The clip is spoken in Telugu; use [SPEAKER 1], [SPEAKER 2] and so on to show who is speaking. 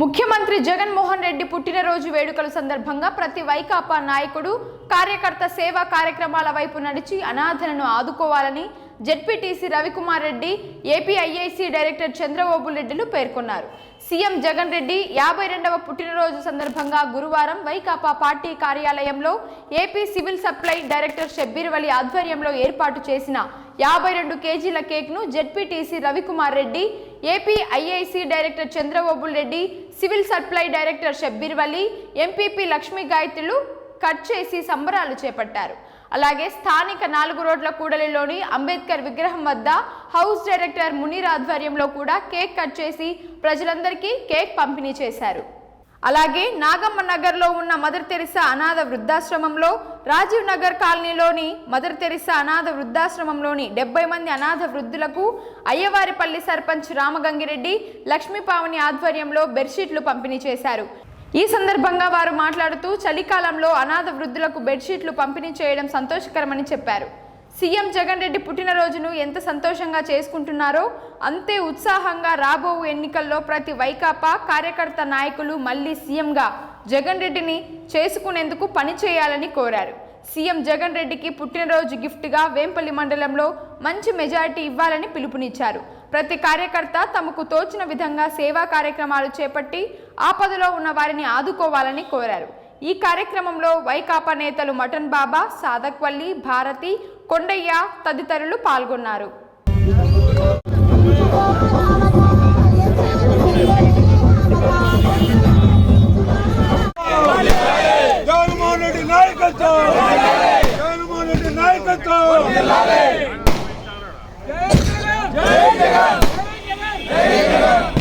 [SPEAKER 1] ముఖ్యమంత్రి జగన్మోహన్ రెడ్డి పుట్టినరోజు వేడుకల సందర్భంగా ప్రతి వైకాపా నాయకుడు కార్యకర్త సేవా కార్యక్రమాల వైపు నడిచి అనాథలను ఆదుకోవాలని ZPTC Ravikumar Reddy APIIC director Chandrababu రెడ్డిలు పేర్కొన్నారు. సీఎం జగన్ రెడ్డి యాభై రెండవ పుట్టినరోజు సందర్భంగా గురువారం వైకాపా పార్టీ కార్యాలయంలో AP civil supply director Shabbir Vali ఆధ్వర్యంలో ఏర్పాటు చేసిన యాభై రెండు కేజీల కేక్ను ZPTC Ravikumar Reddy AP IIC director Chandrababu Reddy civil supply director Shabbir Vali MPP Lakshmi గాయత్రులు cut చేసి సంబరాలు చేపట్టారు. అలాగే స్థానిక నాలుగు రోడ్ల కూడలిలోని అంబేద్కర్ విగ్రహం వద్ద హౌస్ డైరెక్టర్ మునీర్ ఆధ్వర్యంలో కూడా కేక్ కట్ చేసి ప్రజలందరికీ కేక్ పంపిణీ చేశారు. అలాగే నాగమ్మ నగర్లో ఉన్న మదర్ తెరిసా అనాథ వృద్ధాశ్రమంలో రాజీవ్ నగర్ కాలనీలోని మదర్ తెరిసా అనాథ వృద్ధాశ్రమంలోని డెబ్బై మంది అనాథ వృద్ధులకు అయ్యవారిపల్లి సర్పంచ్ రామగంగిరెడ్డి లక్ష్మీపావని ఆధ్వర్యంలో బెడ్షీట్లు పంపిణీ చేశారు. ఈ సందర్భంగా వారు మాట్లాడుతూ చలికాలంలో అనాథ వృద్ధులకు బెడ్షీట్లు పంపిణీ చేయడం సంతోషకరమని చెప్పారు. సీఎం జగన్ రెడ్డి పుట్టినరోజును ఎంత సంతోషంగా చేసుకుంటున్నారో అంతే ఉత్సాహంగా రాబో ఎన్నికల్లో ప్రతి వైకాపా కార్యకర్త నాయకులు మళ్ళీ సీఎంగా జగన్ రెడ్డిని చేసుకునేందుకు పని చేయాలని కోరారు. సీఎం జగన్ రెడ్డికి పుట్టినరోజు గిఫ్ట్గా వేంపల్లి మండలంలో మంచి మెజారిటీ ఇవ్వాలని పిలుపునిచ్చారు. ప్రతి కార్యకర్త తమకు తోచిన విధంగా సేవా కార్యక్రమాలు చేపట్టి ఆపదలో ఉన్న వారిని ఆదుకోవాలని కోరారు. ఈ కార్యక్రమంలో వైకాపా నేతలు మటన్ బాబా సాదక్వల్లి భారతి కొండయ్య తదితరులు పాల్గొన్నారు. నాయకత్వం! నాయకత్వం!